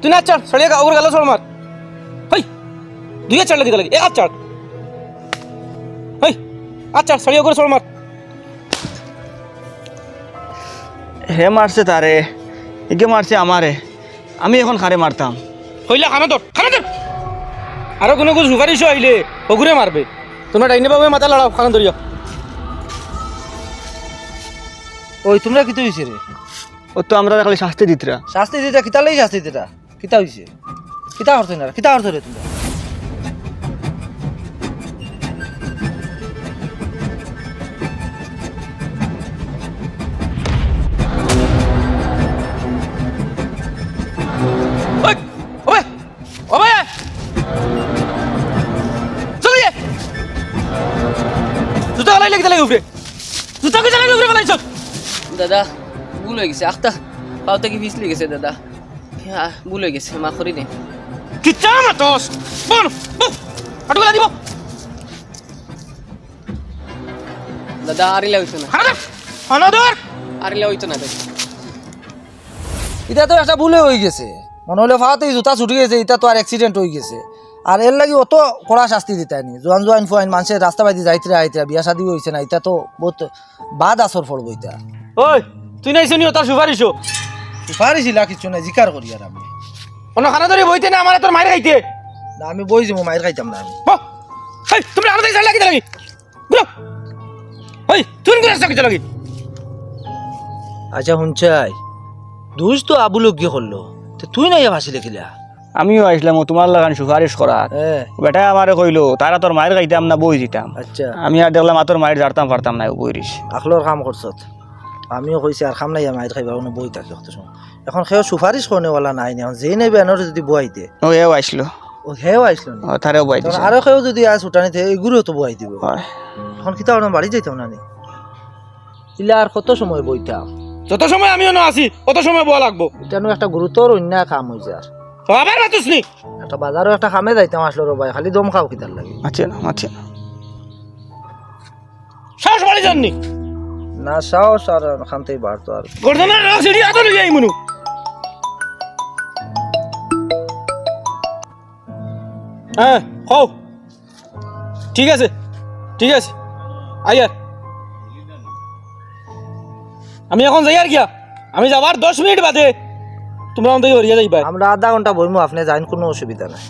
তুই না চার সড়িয়ে ওগুলো গেল সর মার। হই দুই চার লাগি লাগি। এক হাত চার হই আচ্ছা সড়িয়ে ওগুলো সর মার। হে মারছে তারে একে মারছে আমারে। আমি এখন খারে মারতাম। হইলে খানা তোর খানা তোর আরও কোনো কোনো সুপারিশ আইলে ওগুরে মারবে। তোমরা ডাইনে বাবু মাথা লড়াও খানা ধরিয়া। ওই তোমরা কিতা হইছে রে? ও তো আমরা খালি শাস্তি দিতরা। শাস্তি দিতা কিতা লাগি শাস্তি দিতা? কিতা হইছে কিতা করছ না কিতা করছ রে তোমরা ওই ওবে ওবে চলিয়ে জুতা গলাই লাগি লাগি উপরে জুতা কি জায়গায় উপরে গলাই চল দাদা ভুল হয়ে গেছে আখতা পাওতে কি পিছলে গেছে দাদা হ্যাঁ ভুল হয়ে গেছে মা করি কি চাম দিব। দাদা আরিলা হইতো না। আরিলা হইতো না দাদা। এটা তো একটা ভুলে হয়ে গেছে। মনে হলে ফাওয়াতে জুতা ছুটি গেছে এটা তো আর অ্যাক্সিডেন্ট হয়ে গেছে। আর এর লাগি অত কড়া শাস্তি দিতাই নি জোয়ান জোয়ান ফুয়াইন মানুষের রাস্তা বাইতে যাইতে আইতে বিয়া শাদি হয়েছে না এটা তো বহুত বাদ আসর পড়ব এটা ওই তুই নাই শুনিও তার সুপারিশ পারিছিলা কিছু না জিকার করি আর আমি। অন্য খানা ধরে বইতে না আমার তোর মায়ের খাইতে। না আমি বই যাব মায়ের খাইতাম না আমি। তুমি আলাদা চাল লাগি। লাগি ওই তুই গুলো সাকি লাগি? আচ্ছা শুনছাই দুজ তো আবুলো কি করল তো তুই না ইয়া ভাসি দেখিলা? আমিও আসলাম ও তোমার লাগান সুপারিশ হ্যাঁ বেটা আমারে কইলো তারা তোর মায়ের খাইতাম না বই দিতাম আচ্ছা। আমি আর দেখলাম আর তোর মায়ের জারতাম পারতাম না বইরিস আকলোর কাম করছত আমিও কইছি আর খাম নাই মায়ের খাইবা কোনো বই থাকি অত সময় এখন সেও সুপারিশ করনেওয়ালা নাই নি এখন যেই নেবে এনর যদি বইতে ও এও আসলো ও হেও আইসলো ও তারেও তখন দিছে। আরও কেউ যদি আয় ছুটানিতে এগুলো তো বই দিব। হয়। এখন কিতা ওরা বাড়ি যাইতাম না নি ইলা আর কত সময় বইতাম যত সময় আমিও না আসি অত সময় বলা লাগবো? এটা নো একটা গুরুতর অন্যায় কাম আর তো আবার বাতুস নি? একটা বাজারও একটা কামে যাইতাম আসলো রে ভাই খালি দম খাও কিতার লাগে। মাছে না মাছে না সাহস বাড়ি যাননি না? সাহস আর খানতেই বাড়তো আর গর্দনের রাস এড়ি আতো লই যাই মনু হ্যাঁ হও ঠিক আছে ঠিক আছে। আইয়ার আমি এখন যাই আর গিয়া আমি যাবার দশ মিনিট বাদে তোমরা আমাদের হরিয়া যাইবা আমরা আধা ঘণ্টা বইমু আপনি যাইন কোনো অসুবিধা নাই।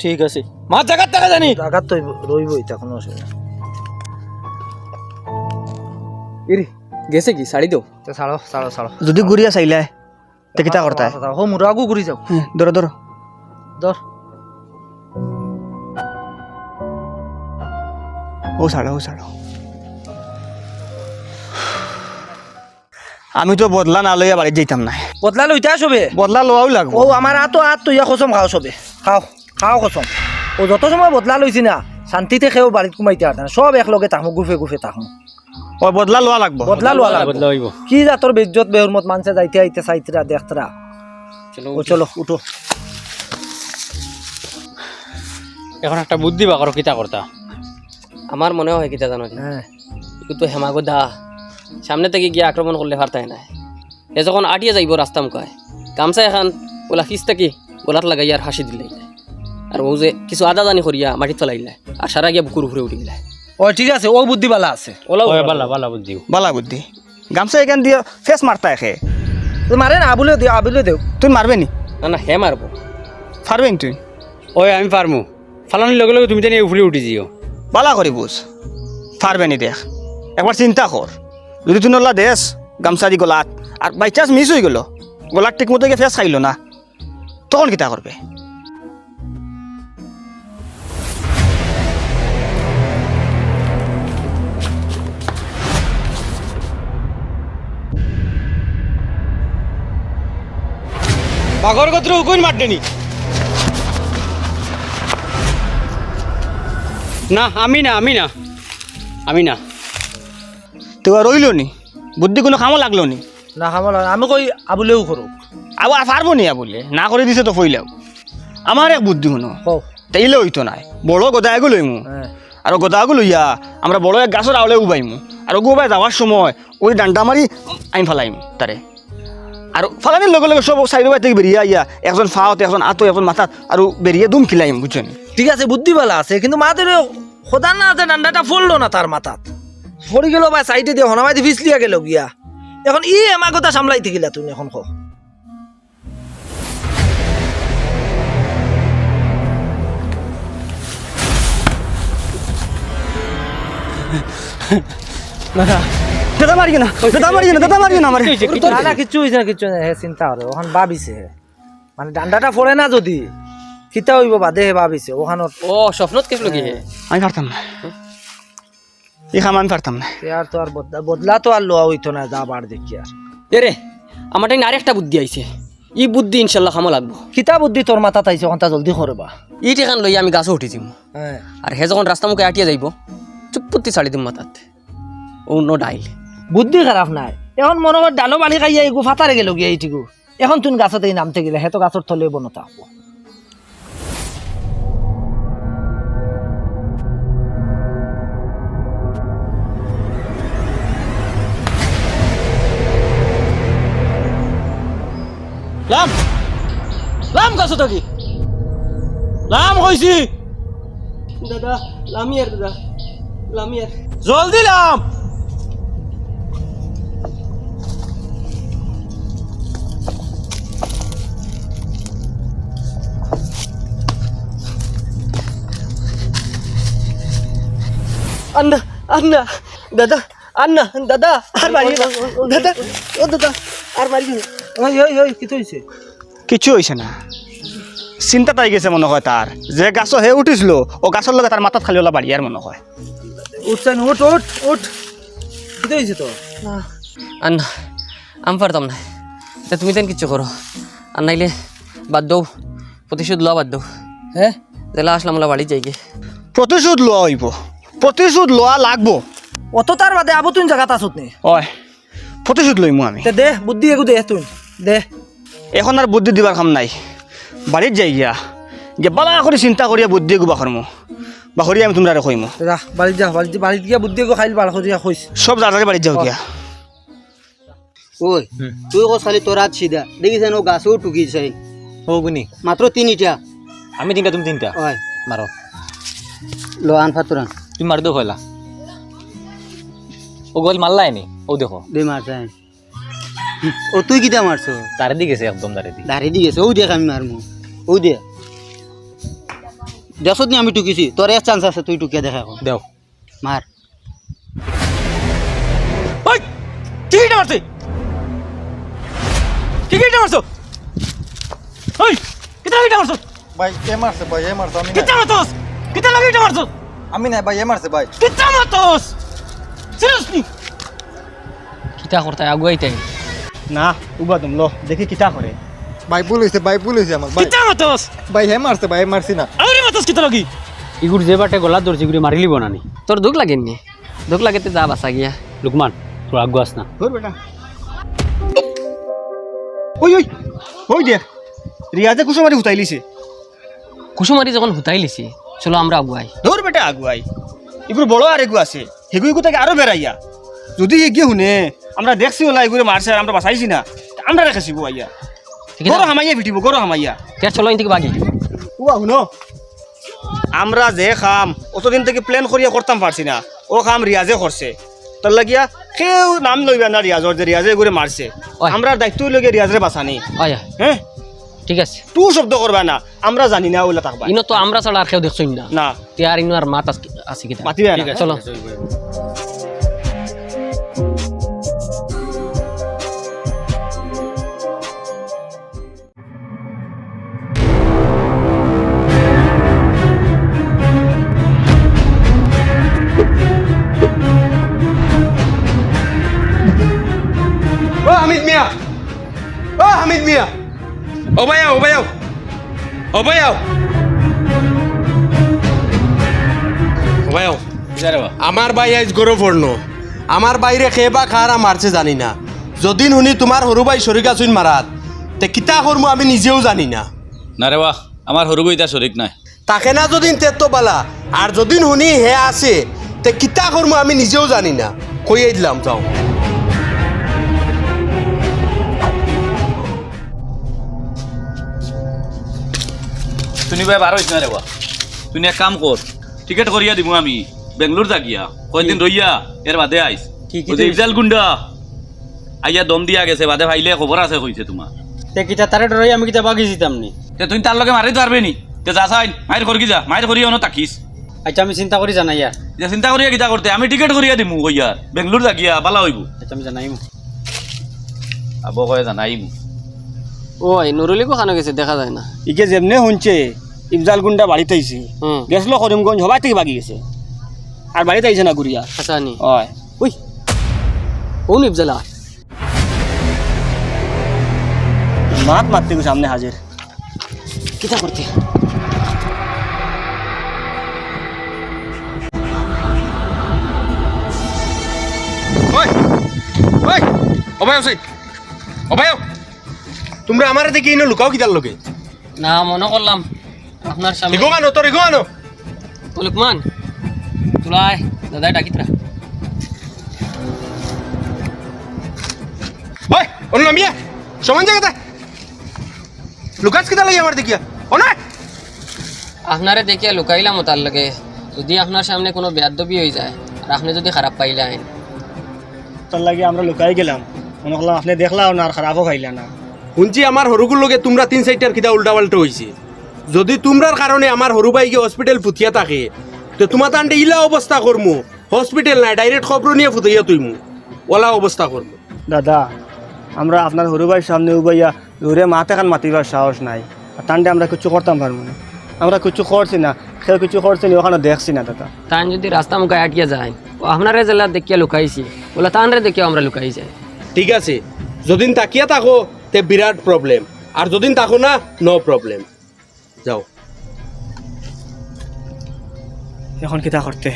ঠিক আছে। মাছ জায়গার টাকা জানি। জায়গার তো রইব এটা কোনো অসুবিধা নাই। ইরি গেছে কি? শাড়ি দাও। তো ছাড়ো ছাড়ো ছাড়ো। যদি ঘুরিয়া চাইলে তে কিতা করতে হো মুরাগু ঘুরি যাও। ধরো ধরো ধর ও ছাড়ো ও ছাড়ো আমি তো বদলা না লইয়া বাড়ি যাইতাম না। বদলা লইতে সবে? বদলা লওয়াও লাগবো। ও আমার আতো আত তো ইয়া কসম খাও সবে। খাও খাও কসম। ও যত সময় বদলা লইছি না শান্তিতে খেয়েও বাড়িত কুমাইতে আর না। সব একলগে তাহমু গুফে গুফে তাহমু ও বদলা লওয়া লাগবো। বদলা লোয়া লাগবে। কি জাতর বেজ্জত বেহরমত মানছে যাইতে আইতে চাইতরা দেখতরা। চলো ও চলো উঠো। এখন একটা বুদ্ধি বা করো কিতা করতা? আমার মনে হয় কিতা জানো হ্যাঁ। একটু তো হেমাগো দা সামনে থেকে গিয়ে আক্রমণ করলে পারতাই না এ যখন আটিয়ে যাইব রাস্তা মুখায় গামছা এখন ওলা ফিস থাকি গোলাত লাগাই আর হাসি দিলে। আর ও যে কিছু আদা জানি করিয়া মাটিত ফেলাইলে আর সারা গিয়া বুকুর উপরে উঠি গেলে ও ঠিক আছে ও বুদ্ধি বালা আছে। ওলা বালা বালা বুদ্ধি। বালা বুদ্ধি। গামছা এখান দিয়ে ফেস মারতা এখে। তো মারে না আবুলে দিও আবুলে দেও তুই মারবে নি? না না হে মারবো পারবে তুই ওই আমি পারমু ফালানির লগে লগে তুমি জানি উপরে উঠি দিও বালা করি বুঝ পারবে নি দেখ। একবার চিন্তা কর যদি তুই নল্লা দেশ গামছা দি গলাত। আর বাই চান্স মিস হয়ে গেল। গলার ঠিক মতো ফেস খাইল না তখন কিতা করবে বাঘর গত্র উকুন মারতেনি না আমি না আমি না আমি না তো আর রইল নি? বুদ্ধি কোনো কামও লাগল নি? না খামলা আমি কই আবুলেও করো আর পারব নি বলে না করে দিছে তো ফইলেও আমার এক বুদ্ধি শুনো। কও। তাইলে হইতো নাই। বড় গদা এগো লইমু আর গদাগো লইয়া আমরা বড় এক গাছের আওলে উবাইমু আর গুবাই যাওয়ার সময় ওই ডান্ডা মারি আইন ফেলাইম তারে আৰু ফালানিৰ লগে লগে সব বাই থেকে বেরিয়ে আইয়া একজন ফাওত একজন আতো একজন মাথাত। আৰু বেরিয়ে দুম খিলাইম বুঝছেন ঠিক আছে বুদ্ধি ভালো আছে কিন্তু মাথার সদান না আছে ডান্ডাটা ফুললো না তার মাথাত। পড়ে গেল বা সাইডে দিয়ে হনামাই দিয়ে ফিসলিয়া গেল গিয়া। এখন ই আমার কথা সামলাই থাকিলা তুমি এখন কো দাদা না দাদা মারিও না দাদা মারিও না আমার। না না হয়েছে না হয়েছে চিন্তা করে ওখান ভাবিছে মানে ডান্ডাটা ফোড়ে না যদি। কিতা হইব বাদে হে ভাবিছে ও স্বপ্নত কেসলো কি আমি পারতাম না। এই আমি পারতাম না। আর তো আর বদলা বদলা তো আর লোয়া হইতো না যা বার দেখি আর এরে আমার টাইম আরেকটা বুদ্ধি আইছে ই বুদ্ধি ইনশাল্লাহ কামো লাগবো। কিতা বুদ্ধি তোর মাথাত আইছে ওখানটা জলদি করবা ই টেকান লই আমি গাছও উঠি যাম হ্যাঁ আর হে যখন রাস্তা মুখে আটিয়া যাইব চুপতি ছাড়ি দিম মাথাত। ও নো ডাইল বুদ্ধি খারাপ নাই। এখন মনে হয় ডালো বালি খাইয়া এগু ফাতারে গেল গিয়া এইটিকু এখন তুই গাছত এই নামতে গেলে হেতো গাছর থলে বনতা কাছো থাকি লাম কইছি দাদা লামিয়ার দাদা লামিয়ার। জলদি লাম। আন্না আন্না দাদা আন্না দাদা আর মারি দাদা ও দাদা আর মারি ওই ওই ওই কি হইছে? কিছু হয়েছে না। চিন্তা তাই গেছে মনে হয় তার যে গাছ হে উঠিছিল ও গাছের লগে তার মাথাত খালি ওলা বাড়ি আর মনে হয়। উঠছেন উঠ উঠ উঠ। কি হইছে তো আন্না আমি পারতাম না তা তুমি তেন কিচ্ছু করো আর নাইলে বাদ দৌ প্রতিশোধ লওয়া বাদ দৌ। হ্যাঁ জেলা আসলাম ওলা বাড়ি যাইগে প্রতিশোধ লওয়া হইব। প্রতিশোধ লওয়া লাগবো। অত তার বাদে আবু তুই জায়গাত আসত নে? হয়। প্রতিশোধ লইমু আমি। তে দে বুদ্ধি এগু দে তুই দে। এখন আর বুদ্ধি দিবার কাম নাই। বাড়িত যাই গিয়া। যে বালা করে চিন্তা করিয়া বুদ্ধি গুবা করমু বা করিয়া আমি তোমরা কইমু। যা বাড়িত যা বাড়িত বাড়িত গিয়া বুদ্ধি এগু খাইল বার করিয়া কইস সব যার বাড়িত যাও গিয়া। ওই তুই কস খালি তোর সিধা দেখিছেন ও গাছও টুকিছে হগুনি মাত্র তিনিটা। আমি তিনটা তুমি তিনটা। হয়। মারো লো আন ফাতুরান তুমি মারি দো কইলা। ও গোল মারলাই নি ও দেখো। দে মারছে ও তুই কিটা মারছো? তারে দি গেছে একদম তারে দি। দাঁড়িয়ে দিয়ে গেছে। ও দেখ আমি মারমু ও দে। দেশত নি আমি টুকিছি। তোর এক চান্স আছে তুই টুকিয়া দেখা এখন দেও। মার ওই টিকিটা মারছে টিকিটা মারছো ওই কিতা লাগিটা মারছো ভাই এ মারছে ভাই এ মারছে আমি কিতা মারছোস কিতা লাগিটা মারছো আমি নাই ভাই এ মারছে ভাই। কিতা মারছোস সিরিয়াসলি কিতা করতে আগুয়াইতাই না উবা তুম লো দেখি কিতা করে। ভাই ভুল হয়েছে ভাই ভুল হয়েছে আমার ভাই। কিতা মারছোস ভাই হে মারছে ভাই মারছি না। আরে মারছোস কিতা লাগি? ইগুর যে বাটে গলা ধরছি ইগুরি মারিলি বনানি তোর দুঃখ লাগেননি দুঃখ লাগেতে যা বাসা গিয়া। লুকমান তোর আগ্য আস না। ধর বেটা ওই ওই ওই দেখ রিয়াজে কুসুমারি উতাইলিছে কুসুমারি যখন হুতাই লিছি চলো আমরা আগুয়াই ধর বেটা আগুয়াই এগুলো বড় আর এগু আছে হেগু এগু থেকে আরও বেড়াইয়া। যদি এগিয়ে শুনে আমরা দেখছি ওলা এগুলো মারছে আর আমরা বাঁচাইছি না আমরা রেখেছি গো আইয়া। ঠিক আছে গরো হামাইয়া পিটিব গরো হামাইয়া। তের চলো ইনতিকে বাগি। উবা শুনো। আমরা যে খাম অতদিন থেকে প্ল্যান করিয়া করতাম পারছি না। ও খাম রিয়াজে করছে। তার লাগিয়া কেউ নাম লইবে না রিয়াজর যে রিয়াজে এগুলো মারছে। আমরা দায়িত্ব লগে রিয়াজরে বাঁচানি হ্যাঁ। ঠিক আছে। তু শব্দ করবা না আমরা জানি না ওলা থাকবা। ইনো তো আমরা ছাড়া আর কেউ দেখছই না। না। তে আর ইনো আর মাত আছে কিতা মাতিবে চলো। ও ভাই আও ও ভাই আও আমার ভাই আজ গরো পড়ন আমার বাইরে খেয়ে বা খারা মারছে জানি না। যদি শুনি তোমার সরু ভাই শরিকা চুইন মারাত তে কিতা করমু আমি নিজেও জানি না। না রে বাহ আমার সৰু বই এতিয়া শরিক নাই। তাকে না যদি তেতো বালা আর যদি শুনি হে আছে তে কিতা করমু আমি নিজেও জানি না। কইয়ে দিলাম যাও। তুই ভাই বার হইস না রে বা তুই এক কাম কর টিকেট করিয়া দিব আমি। বেঙ্গলোর থাকিয়া কয়দিন রইয়া এর বাদে আইস ইফজাল গুন্ডা আইয়া দম দিয়া গেছে বাদে ভাইলে খবর আছে কইছে তোমার তে কিতা তারে ডরাই আমি কিতা বাগি যেতাম নি? তে তুই তার লগে মারি পারবে নি? তে যা চাই মায়ের করি যা মায়ের করিয়া অন তাকিস আচ্ছা আমি চিন্তা করি জানাই আর যে চিন্তা করিয়া কিতা করতে আমি টিকেট করিয়া দিমু কইয়া বেঙ্গলোর থাকিয়া বালা হইব। আচ্ছা আমি জানাইম। আবো কয়ে জানাইমু। ওই নুরুলিকো খানো গেছে দেখা যায় না। ইকে যেমনে শুনছে ইফজাল গুন্ডা বাড়িতে আইছে। হুম। গেছিল করিমগঞ্জ সবাই থেকে বাগি গেছে। আর বাড়িতে আইছে না গুড়িয়া। আচ্ছা নি হয়। ওই ও নিবজালা মাত মারতে গেছে সামনে হাজির। কিতা করতে? ওই ওই অভয় হোসেন। অভয় তোমরা আমার দেখি ইনো লুকাও কিতার লোকে না মনে করলাম আপনার সামনে এগো আনো তোর এগো আনো ও লুকমান তুলাই দাদাই ডাকিতরা ওই অন্য নামিয়া সমান জায়গাতে। লুকাস কিতা লাগে আমার দেখিয়া। অনা আপনারে দেখিয়া লুকাইলাম ও তার লগে। যদি আপনার সামনে কোনো বেয়াদবি হয়ে যায় আর আপনি যদি খারাপ পাইলেন। তার লাগে আমরা লুকাই গেলাম। মনে করলাম আপনি দেখলাও না আর খারাপও খাইলা না। শুনছি আমার হরুগুর লগে তোমরা তিন চারটার কিতা উল্টা পাল্টা হয়েছে যদি তোমরার কারণে আমার হরু ভাইকে হসপিটাল ফুটিয়া থাকে তো তোমার তান্ডে ইলা অবস্থা করমু হসপিটাল নাই ডাইরেক্ট খবর নিয়ে ফুটাইয়া তুইমু। ওলা অবস্থা করমু দাদা আমরা আপনার হরু ভাইয়ের সামনে উবাইয়া দূরে মাথা খান মাতিবার সাহস নাই। আর তান্ডে আমরা কিছু করতাম পারব না। আমরা কিছু করছি না কেউ কিছু করছি না ওখানে দেখছি না দাদা। তান যদি রাস্তা মুখে আটকে যায় ও আপনারে জেলা দেখিয়া লুকাইছি। বলে তানরে দেখিয়া আমরা লুকাই যায় ঠিক আছে যদিন তাকিয়া থাকো তে বিরাট প্রবলেম আর যদিন থাকো না নো প্রবলেম যাও। এখন কিতা করতে?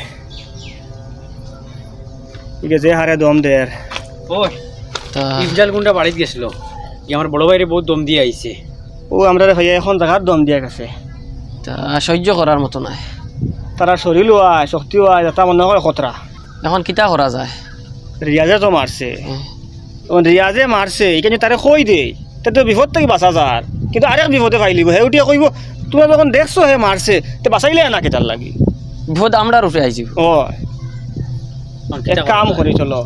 ঠিক আছে হারে দম দের ওই তা ইফজাল গুন্ডা বাড়িতে গেছিল। আমার বড় ভাইরে বহুত দম দিয়ে আইছে। ও আমরা ভাইয়া এখন জায়গার দম দিয়া গেছে। তা সহ্য করার মতো নাই। তারা শরীরও আয় শক্তিও আয় তা মনে করে খতরা। এখন কিতা করা যায়? রিয়াজে তো মারছে। হুম। তখন রিয়াজে মারছে এখানে তারে কই দে তো বিপদ থেকে বাঁচা যার কিন্তু আরেক বিপদে পাইলিব হে উঠিয়া কইব তোমরা যখন দেখছ হে মারছে তে বাঁচাইলে না কেটার লাগি? বিপদ আমরা উঠে আইছি ও এক কাম করি চলো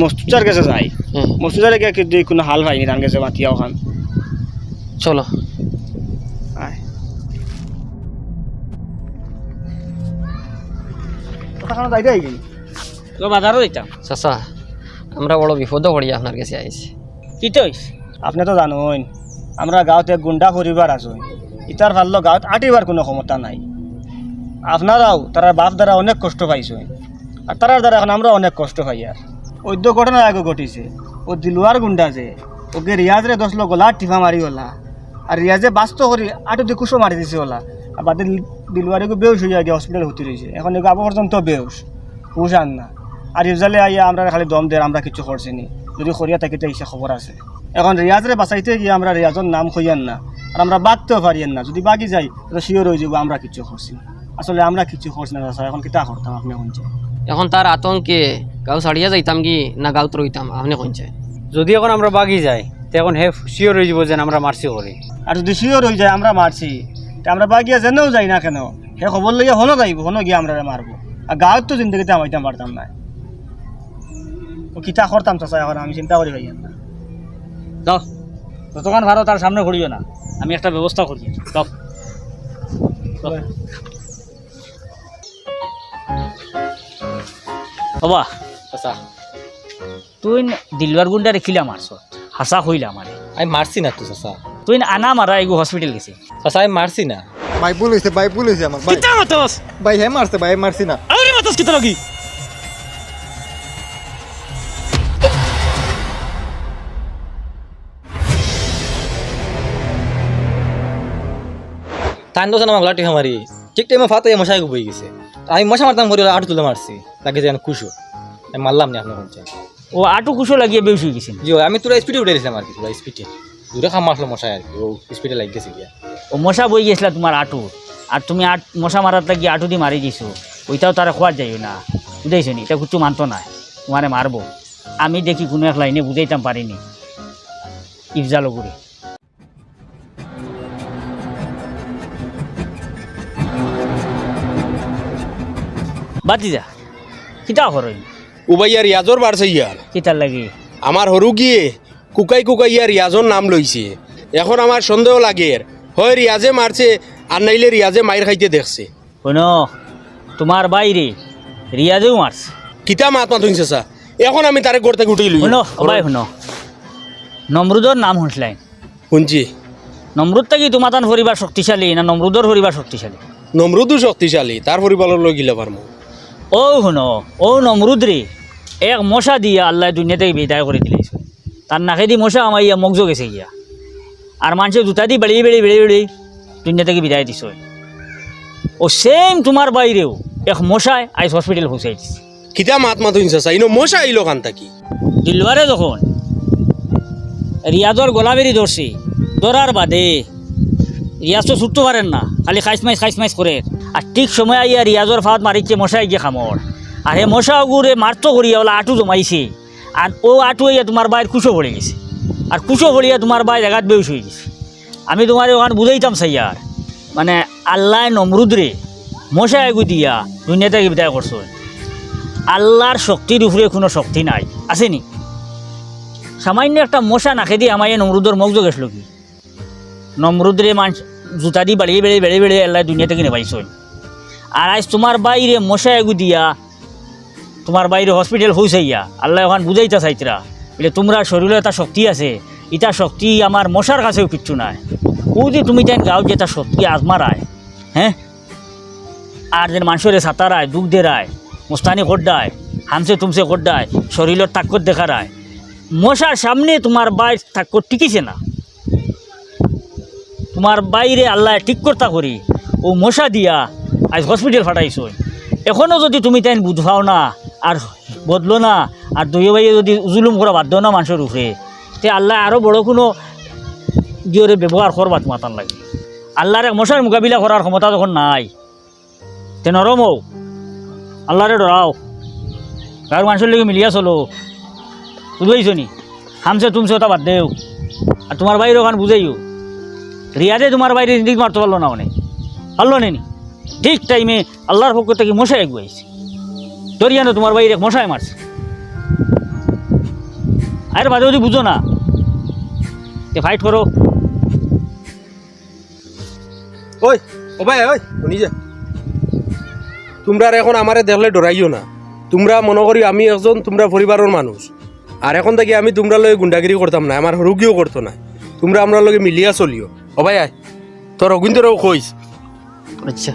মস্তুচার কাছে যাই। হুম, মস্তুচারে গিয়ে কিন্তু কোনো হাল পাইনি তার কাছে মাতিয়া ওখান চলো। আইগি তো বাজারও দিতাম চাচা। আমরা বড় বিপদে পড়ি আপনার কাছে আইছি কি তো? আপনি তো জানুন আমরা গাঁৱত এক গুণ্ডা পরিবার আছো ইটার ভাল্য গাঁৱত আটিবার কোনো ক্ষমতা নাই আপনারাও তারা বাপ দ্বারা অনেক কষ্ট পাইছো আর তারার দ্বারা এখন আমরা অনেক কষ্ট পাই আর ওই ঘটনা আগে ঘটিছে ও দিলুয়ার গুন্ডা যে ওকে রিয়াজরে দশ লোক গলা টিফা মারি ওলা আর রিয়াজে বাস্ত করি আটু দিয়ে কুশো মারি দিছে ওলা আর বাদে দিলুয়ারে বেউস হয়ে গিয়ে হসপিটাল ভর্তি রয়েছে এখন আবু পর্যন্ত বেউস হুশ আন না আর ইফজালে আইয়া আমরা খালি দম দেয় আমরা কিছু করছি নি। যদি করিয়া থাকি তো ইসে খবর আছে। এখন রিয়াজরে বাঁচাইতে গিয়ে আমরা রিয়াজর নাম খইয়ান না। আর আমরা বাঁধতেও পারিয়েন না। যদি বাগি যাই তো শিওর হয়ে যাব আমরা কিছু করছি আসলে আমরা কিছু করছি না দাদা, এখন কিতা করতাম আপনি শুনছে? এখন তার আতঙ্কে গাঁও ছাড়িয়া যাইতাম কি না গাঁত রইতাম আপনি কইছে যদি এখন আমরা বাগি যাই তো এখন হে শিওর হয়ে যাব যেন আমরা মারছি করে আর যদি শিওর হয়ে যায় আমরা মারছি তা আমরা বাগিয়া জেনেও যাই না কেন সে খবর লইয়া হনো যাইব হনো গিয়ে আমরা মারবো। আর গাঁৱত তো জিন্দগিতে আমাইতাম পারতাম না কিতা করতাম চাচা এখন আমি চিন্তা করি ভাইয়া। না যাও। যতক্ষণ ভালো তার সামনে ঘুরিও না। আমি একটা ব্যবস্থা করি। যাও। হবা চাচা তুই দিলবার গুন্ডা রেখিলা মারছ? হাসা হইলা মারে আমি মারছি না তো চাচা। তুই আনা মারা এগো হসপিটাল গেছে। চাচা আমি মারছি না। ভাই ভুল হয়েছে ভাই ভুল হয়েছে আমার ভাই। কিতা মাতস? ভাই হে মারছে ভাই মারছি না। আরে মাতস কিতা লাগি? টাইম দোষ আমার লাঠি মারি ঠিক টাইমে ফাতে মশাই বই গেছে। আমি মশা মারতাম করে আটু তুলে মারছি। তাকে যেন খুশু। আমি মারলাম না আপনার পঞ্চায়েত। ও আটু কুশো লাগিয়ে বেউস হয়ে গেছেন জি আমি তোরা স্পিডে উঠে দিয়েছিলাম আর কি তোরা স্পিডে দূরে খাম মারলো মশাই আর কি ও স্পিডে লাগ গেছে গিয়া। ও মশা বই গেছিল তোমার আটু। আর তুমি আট মশা মারার লাগিয়ে আটু দিয়ে মারি দিছো ওইটাও তারা খোয়ার যাইও না। বুঝাইছো নি? এটা কিছু মানতো না। তোমারে মারবো। আমি দেখি কোনো এক লাইনে বুঝাইতাম পারিনি। ইফজালো করে বাতি যা। কিতা করই উবাইয়া রিয়াজর বাড়ছে ইয়ার কিতার লাগি? আমার হরু গিয়ে কুকাই কুকাই ইয়া রিয়াজর নাম লইছে এখন আমার সন্দেহ লাগে। হয় রিয়াজে মারছে আর নাইলে রিয়াজে মাইর খাইতে দেখছে। শুনো তোমার বাইরে রিয়াজেও মারছে কিতা মাত মাত হইছে সা এখন আমি তারে গড়তে গুটি লই শুনো ভাই শুনো। নমরুদর নাম শুনছিলাই? শুনছি। নমরুদ থাকি তোমার তান পরিবার শক্তিশালী না নমরুদর পরিবার শক্তিশালী? নমরুদও শক্তিশালী। তার পরিবারের লই গিলে পারমু ও শুনো ও নমরুদ রে এক মশা দিয়ে আল্লাহ দুনিয়া থেকে বিদায় করে দিলে তার নাকে দি মশা আমার ইয়া মগজ গেছে গিয়া। আর মানুষের জুতা দি বেড়িয়ে বেড়িয়ে বেড়িয়ে বেড়িয়ে দুনিয়া থেকে বিদায় দিছ। ও সেম তোমার বাইরেও এক মশায় আইস হসপিটাল পৌঁছাই দিছে। কিতা মাত মাত হইছে মশা আইলো কান থাকি? দিলবারে যখন রিয়াজর গোলাবেরি ধরছি ধরার বাদে রিয়াজ তো ছুটতে পারেন না, খালি খাইস মাইস খাইস মাইস করে। আর ঠিক সময় আইয়া রিয়াজর ফাঁদ মারিচ্ছে মশাই গিয়ে খামর আর হে মশা গুড়ে মারতো করিয়া ওলা আটু জমাইছে। আর ও আটু হইয়া তোমার বাইর কুশো পড়ে গেছে। আর কুশো পড়িয়া তোমার বাই জায়গাত বেউস হয়ে গেছে। আমি তোমার ওখানে বুঝাইতাম সাইয়ার মানে আল্লাহ নমরুদ রে মশা এগু দিয়া দুনিয়া থেকে বিদায় করছ আল্লাহর শক্তির উপরে কোনো শক্তি নাই। আসেনি সামান্য একটা মশা নাখে দিয়ে আমার এই নমরুদর মগজ গেছিল কি নমরুদরে মানুষ জুতা দিয়ে বাড়িয়ে বেড়ে বেড়ে বেড়ে আল্লাহ দুনিয়া থেকে নেবাইছ। আর আজ তোমার বাইরে মশা এগু দিয়া তোমার বাইরে হসপিটাল হইসাইয়া আল্লাহ ওখান বুঝাইতা চাইতরা বলে, তোমরা শরীরে একটা শক্তি আছে এটা শক্তি আমার মশার কাছেও কিচ্ছু নাই। ও যে তুমি তাই গাঁও যে তা শক্তি আজমারায় হ্যাঁ আর যেন মানুষের সাঁতারায় দুধ দেরায় মুস্তানি গড্ডায় হামসে তুমসে গড্ডায় শরীরের তাকত দেখারায় মশার সামনে তোমার বাইর তাকত টিকিছে না। তোমার বাইরে আল্লাহ ঠিক করতা করি। ও মশা দিয়া আজ হসপিটাল ফাটাইছ এখনও যদি তুমি তাই বুঝাও না, আর বদলো না, আর দুই ভাইয়ে যদি জুলুম করা বাধ্য না মানুষের উপরে, তে আল্লাহ আরও বড় কোনো দিওরে ব্যবহার করবা তোমার তার লাগে। আল্লাহর মশার মোকাবিলা করার ক্ষমতা তখন নাই, তে নরম হও। আল্লাহরে ডরাও। গাঁর মানুষের লগে মিলিয়া চলো। বুঝাইছ নি হামসে তুমসে ওটা বাদ দেও। আর তোমার বাইরে ওখান বুঝাইও। রিয়াজে তোমার বাইরে জিন্দিগি মারতে পারল না অনেক পারল নি ঠিক টাইমে আল্লাহর পক্ষ থেকে মশাই এগুয়াইছে দরিয়ানো তোমার বাইরে মশাই মারছে। আরে বাদে যদি বুঝো না যে ফাইট করো। ওই, ও ভাই, ওই শুনি যা তোমরা আর এখন আমারে দেখলে ডরাইও না। তোমরা মনে করি আমি একজন তোমরা পরিবারের মানুষ। আর এখন থেকে আমি তোমরা লগে গুন্ডাগিরি করতাম না, আমার রুগীও করতো না। তোমরা আমরা লগে মিলিয়া চলিও। ও ভাই তোর অগুন্তরও কইস আচ্ছা।